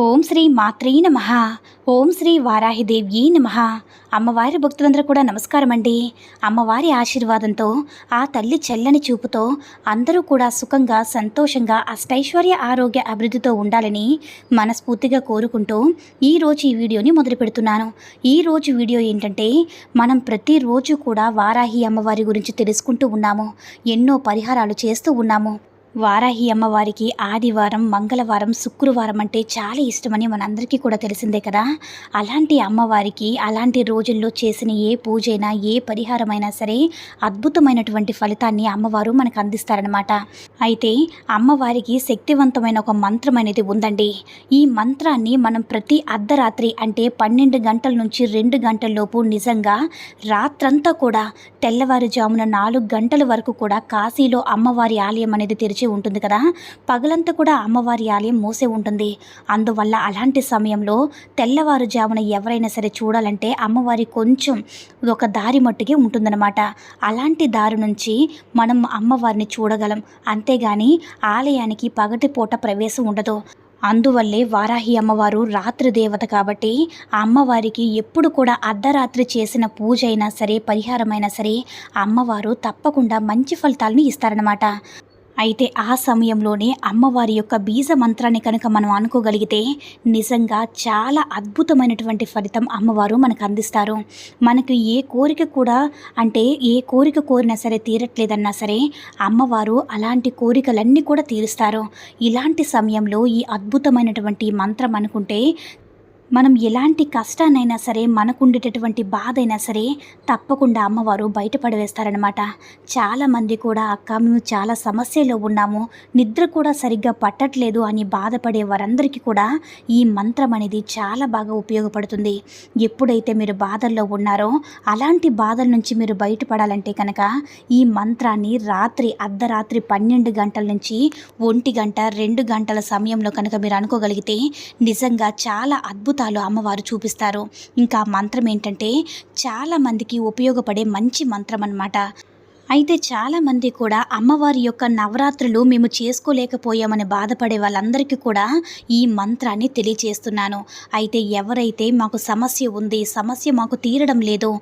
ఓం శ్రీ మాత్రే నమ. ఓం శ్రీ వారాహిదేవ్యీ నమ. అమ్మవారి భక్తులందరూ కూడా నమస్కారం అండి అమ్మవారి ఆశీర్వాదంతో ఆ తల్లి చెల్లని చూపుతో అందరూ కూడా సుఖంగా సంతోషంగా అష్టైశ్వర్య ఆరోగ్య అభివృద్ధితో ఉండాలని మనస్ఫూర్తిగా కోరుకుంటూ ఈరోజు ఈ వీడియోని మొదలు పెడుతున్నాను. ఈరోజు వీడియో ఏంటంటే మనం ప్రతిరోజు కూడా వారాహి అమ్మవారి గురించి తెలుసుకుంటూ ఉన్నాము. ఎన్నో పరిహారాలు చేస్తూ ఉన్నాము. వారాహి అమ్మవారికి ఆదివారం మంగళవారం శుక్రవారం అంటే చాలా ఇష్టమని మనందరికీ కూడా తెలిసిందే కదా. అలాంటి అమ్మవారికి అలాంటి రోజుల్లో చేసిన ఏ పూజైనా ఏ పరిహారమైనా సరే అద్భుతమైనటువంటి ఫలితాన్ని అమ్మవారు మనకు అందిస్తారనమాట అయితే అమ్మవారికి శక్తివంతమైన ఒక మంత్రం అనేది ఉందండి. ఈ మంత్రాన్ని మనం ప్రతి అర్ధరాత్రి అంటే పన్నెండు గంటల నుంచి రెండు గంటల్లోపు నిజంగా రాత్రంతా కూడా తెల్లవారుజామున నాలుగు గంటల వరకు కూడా కాశీలో అమ్మవారి ఆలయం అనేది తెరిచి ఉంటుంది కదా. పగలంతా కూడా అమ్మవారి ఆలయం మూసే ఉంటుంది. అందువల్ల అలాంటి సమయంలో తెల్లవారుజామున ఎవరైనా సరే చూడాలంటే అమ్మవారి కొంచెం ఒక దారి మట్టుకే ఉంటుందన్నమాట. అలాంటి దారి నుంచి మనం అమ్మవారిని చూడగలం. అంతేగాని ఆలయానికి పగటిపూట ప్రవేశం ఉండదు. అందువల్లే వారాహి అమ్మవారు రాత్రి దేవత కాబట్టి ఆ అమ్మవారికి ఎప్పుడు కూడా అర్ధరాత్రి చేసిన పూజ అయినా సరే పరిహారమైనా సరే అమ్మవారు తప్పకుండా మంచి ఫలితాలను ఇస్తారనమాట అయితే ఆ సమయంలోనే అమ్మవారి యొక్క బీజ మంత్రాన్ని కనుక మనం అనుకోగలిగితే నిజంగా చాలా అద్భుతమైనటువంటి ఫలితం అమ్మవారు మనకు అందిస్తారు. మనకు ఏ కోరిక కూడా అంటే ఏ కోరిక కోరినా సరే తీరట్లేదన్నా సరే అమ్మవారు అలాంటి కోరికలన్నీ కూడా తీరుస్తారు. ఇలాంటి సమయంలో ఈ అద్భుతమైనటువంటి మంత్రం అనుకుంటే మనం ఎలాంటి కష్టాన్నైనా సరే మనకుండేటటువంటి బాధ అయినా సరే తప్పకుండా అమ్మవారు బయటపడవేస్తారనమాట చాలామంది కూడా అక్క మేము చాలా సమస్యలో ఉన్నాము. నిద్ర కూడా సరిగ్గా పట్టట్లేదు అని బాధపడే వారందరికీ కూడా ఈ మంత్రం అనేది చాలా బాగా ఉపయోగపడుతుంది. ఎప్పుడైతే మీరు బాధల్లో ఉన్నారో అలాంటి బాధల నుంచి మీరు బయటపడాలంటే కనుక ఈ మంత్రాన్ని రాత్రి అర్ధరాత్రి పన్నెండు గంటల నుంచి ఒంటి గంట రెండు గంటల సమయంలో కనుక మీరు అనుకోగలిగితే నిజంగా చాలా అద్భుత అద్భుతాలు అమ్మవారు చూపిస్తారు. ఇంకా మంత్రం ఏంటంటే చాలామందికి ఉపయోగపడే మంచి మంత్రం అన్నమాట. అయితే చాలామంది కూడా అమ్మవారి యొక్క నవరాత్రులు మేము చేసుకోలేకపోయామని బాధపడే వాళ్ళందరికీ కూడా ఈ మంత్రాన్ని తెలియచేస్తున్నాను. అయితే ఎవరైతే మాకు సమస్య ఉంది సమస్య మాకు తీరడం లేదు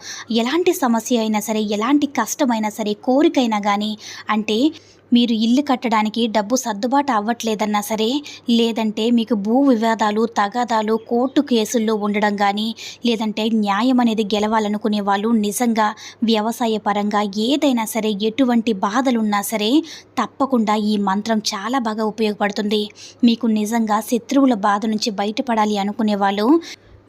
ఎలాంటి సమస్య అయినా సరే ఎలాంటి కష్టమైనా సరే కోరికైనా కానీ అంటే మీరు ఇల్లు కట్టడానికి డబ్బు సర్దుబాటు అవ్వట్లేదన్నా సరే లేదంటే మీకు భూ వివాదాలు తగాదాలు కోర్టు కేసుల్లో ఉండడం కానీ లేదంటే న్యాయం అనేది గెలవాలనుకునే వాళ్ళు నిజంగా వ్యవసాయ పరంగా ఏదైనా సరే ఎటువంటి బాధలున్నా సరే తప్పకుండా ఈ మంత్రం చాలా బాగా ఉపయోగపడుతుంది. మీకు నిజంగా శత్రువుల బాధ నుంచి బయటపడాలి అనుకునే వాళ్ళు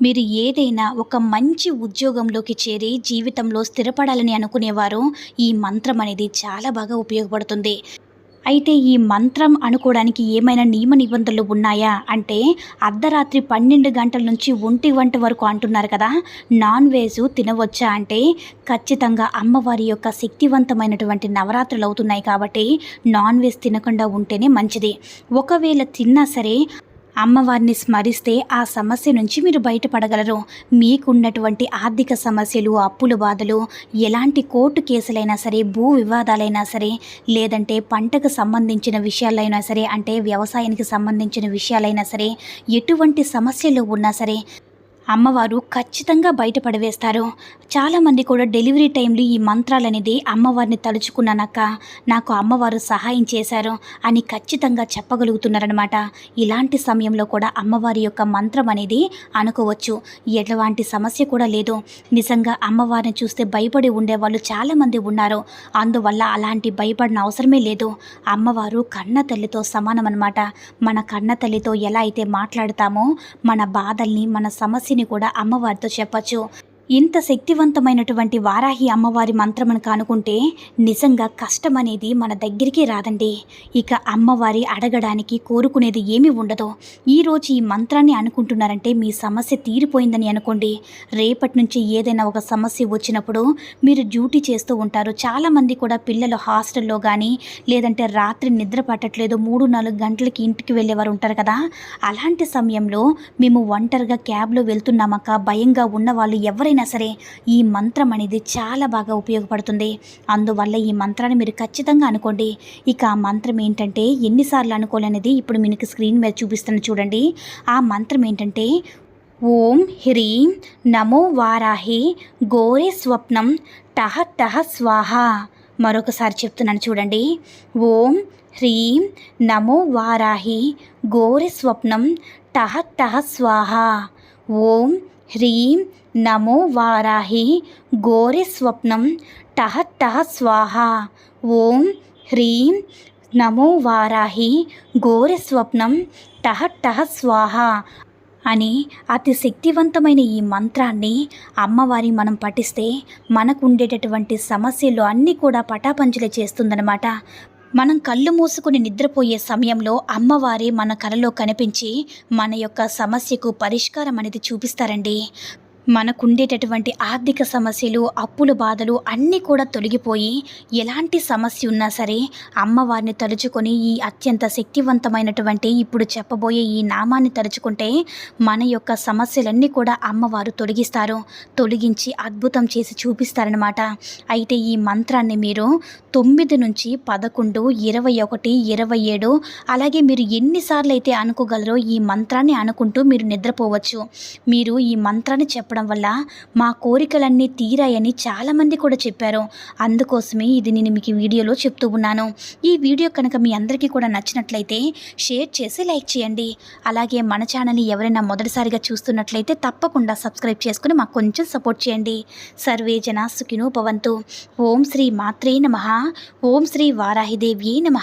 మీరు ఏదైనా ఒక మంచి ఉద్యోగంలోకి చేరి జీవితంలో స్థిరపడాలని అనుకునేవారు ఈ మంత్రం అనేది చాలా బాగా ఉపయోగపడుతుంది. అయితే ఈ మంత్రం అనుకోవడానికి ఏమైనా నియమ నిబంధనలు ఉన్నాయా? అంటే అర్ధరాత్రి పన్నెండు గంటల నుంచి ఒంటి వంట వరకు అంటున్నారు కదా నాన్ వెజ్ తినవచ్చా? అంటే ఖచ్చితంగా అమ్మవారి యొక్క శక్తివంతమైనటువంటి నవరాత్రులు అవుతున్నాయి కాబట్టి నాన్ వెజ్ తినకుండా ఉంటేనే మంచిది. ఒకవేళ తిన్నా సరే అమ్మవారిని స్మరిస్తే ఆ సమస్య నుంచి మీరు బయటపడగలరు. మీకున్నటువంటి ఆర్థిక సమస్యలు అప్పుల బాధలు ఎలాంటి కోర్టు కేసులైనా సరే భూ వివాదాలైనా సరే లేదంటే పంటకు సంబంధించిన విషయాలైనా సరే అంటే వ్యవసాయానికి సంబంధించిన విషయాలైనా సరే ఎటువంటి సమస్యలు ఉన్నా సరే అమ్మవారు ఖచ్చితంగా బయటపడవేస్తారు. చాలామంది కూడా డెలివరీ టైంలో ఈ మంత్రాలు అనేది అమ్మవారిని తలుచుకున్నానక్క నాకు అమ్మవారు సహాయం చేశారు అని ఖచ్చితంగా చెప్పగలుగుతున్నారనమాట ఇలాంటి సమయంలో కూడా అమ్మవారి యొక్క మంత్రం అనేది అనుకోవచ్చు. ఎటువంటి సమస్య కూడా లేదు. నిజంగా అమ్మవారిని చూస్తే భయపడి ఉండేవాళ్ళు చాలామంది ఉన్నారు. అందువల్ల అలాంటి భయపడిన అవసరమే లేదు. అమ్మవారు కన్న తల్లితో సమానం అనమాట మన కన్న తల్లితో ఎలా అయితే మాట్లాడతామో మన బాధల్ని మన సమస్య సమస్యని కూడా అమ్మవారితో చెప్పచ్చు. ఇంత శక్తివంతమైనటువంటి వారాహి అమ్మవారి మంత్రమును కానుకుంటే నిజంగా కష్టం అనేది మన దగ్గరికి రాదండి. ఇక అమ్మవారి అడగడానికి కోరుకునేది ఏమీ ఉండదు. ఈరోజు ఈ మంత్రాన్ని అనుకుంటున్నారంటే మీ సమస్య తీరిపోయిందని అనుకోండి. రేపటి నుంచి ఏదైనా ఒక సమస్య వచ్చినప్పుడు మీరు డ్యూటీ చేస్తూ ఉంటారు. చాలామంది కూడా పిల్లలు హాస్టల్లో కానీ లేదంటే రాత్రి నిద్ర పట్టట్లేదు మూడు నాలుగు గంటలకి ఇంటికి వెళ్ళేవారు ఉంటారు కదా. అలాంటి సమయంలో మేము ఒంటరిగా క్యాబ్లో వెళ్తున్నామక్క భయంగా ఉన్న వాళ్ళు ఎవరైనా సరే ఈ మంత్రం అనేది చాలా బాగా ఉపయోగపడుతుంది. అందువల్ల ఈ మంత్రాన్ని మీరు ఖచ్చితంగా అనుకోండి. ఇక ఆ మంత్రం ఏంటంటే ఎన్నిసార్లు అనుకోవాలనేది ఇప్పుడు మీకు స్క్రీన్ మీద చూపిస్తాను చూడండి. ఆ మంత్రం ఏంటంటే ఓం హ్రీం నమో వారాహి గోరే స్వప్నం టహ టహ స్వాహ. మరొకసారి చెప్తున్నాను చూడండి. ఓం హ్రీం నమో వారాహి గోరి స్వప్నం టహ టహ స్వాహ. ఓం హ్రీం నమో వారాహి గోరి స్వప్నం టహ టహ స్వాహ ఓం హ్రీం నమో వారాహి గోరి స్వప్నం టహ టహ స్వాహ అని అతి శక్తివంతమైన ఈ మంత్రాన్ని అమ్మవారి మనం పఠిస్తే మనకు ఉండేటటువంటి సమస్యలు అన్నీ కూడా పటాపంచలే చేస్తుందన్నమాట. మనం కళ్ళు మూసుకుని నిద్రపోయే సమయంలో అమ్మవారి మన కలలో కనిపించి మన యొక్క సమస్యకు పరిష్కారం అనేది చూపిస్తారండి. మనకుండేటటువంటి ఆర్థిక సమస్యలు అప్పుల బాధలు అన్నీ కూడా తొలగిపోయి ఎలాంటి సమస్య ఉన్నా సరే అమ్మవారిని తలుచుకొని ఈ అత్యంత శక్తివంతమైనటువంటి ఇప్పుడు చెప్పబోయే ఈ నామాన్ని తలుచుకుంటే మన యొక్క సమస్యలన్నీ కూడా అమ్మవారు తొలగిస్తారు తొలగించి అద్భుతం చేసి చూపిస్తారనమాట అయితే ఈ మంత్రాన్ని మీరు తొమ్మిది నుంచి పదకొండు ఇరవై ఒకటి ఇరవై ఏడు అలాగే మీరు ఎన్నిసార్లు అయితే అనుకోగలరో ఈ మంత్రాన్ని అనుకుంటూ మీరు నిద్రపోవచ్చు. మీరు ఈ మంత్రాన్ని చెప్పడం వల్ల మా కోరికలన్నీ తీరాయని చాలామంది కూడా చెప్పారు. అందుకోసమే ఇది నేను మీకు వీడియోలో చెప్తూ ఉన్నాను. ఈ వీడియో కనుక మీ అందరికీ కూడా నచ్చినట్లయితే షేర్ చేసి లైక్ చేయండి. అలాగే మన ఛానల్ని ఎవరైనా మొదటిసారిగా చూస్తున్నట్లయితే తప్పకుండా సబ్స్క్రైబ్ చేసుకుని మాకు కొంచెం సపోర్ట్ చేయండి. సర్వే జనా సుఖినో భవంతు. ఓం శ్రీ మాత్రే నమ. ఓం శ్రీ వారాహిదేవ్యే నమ.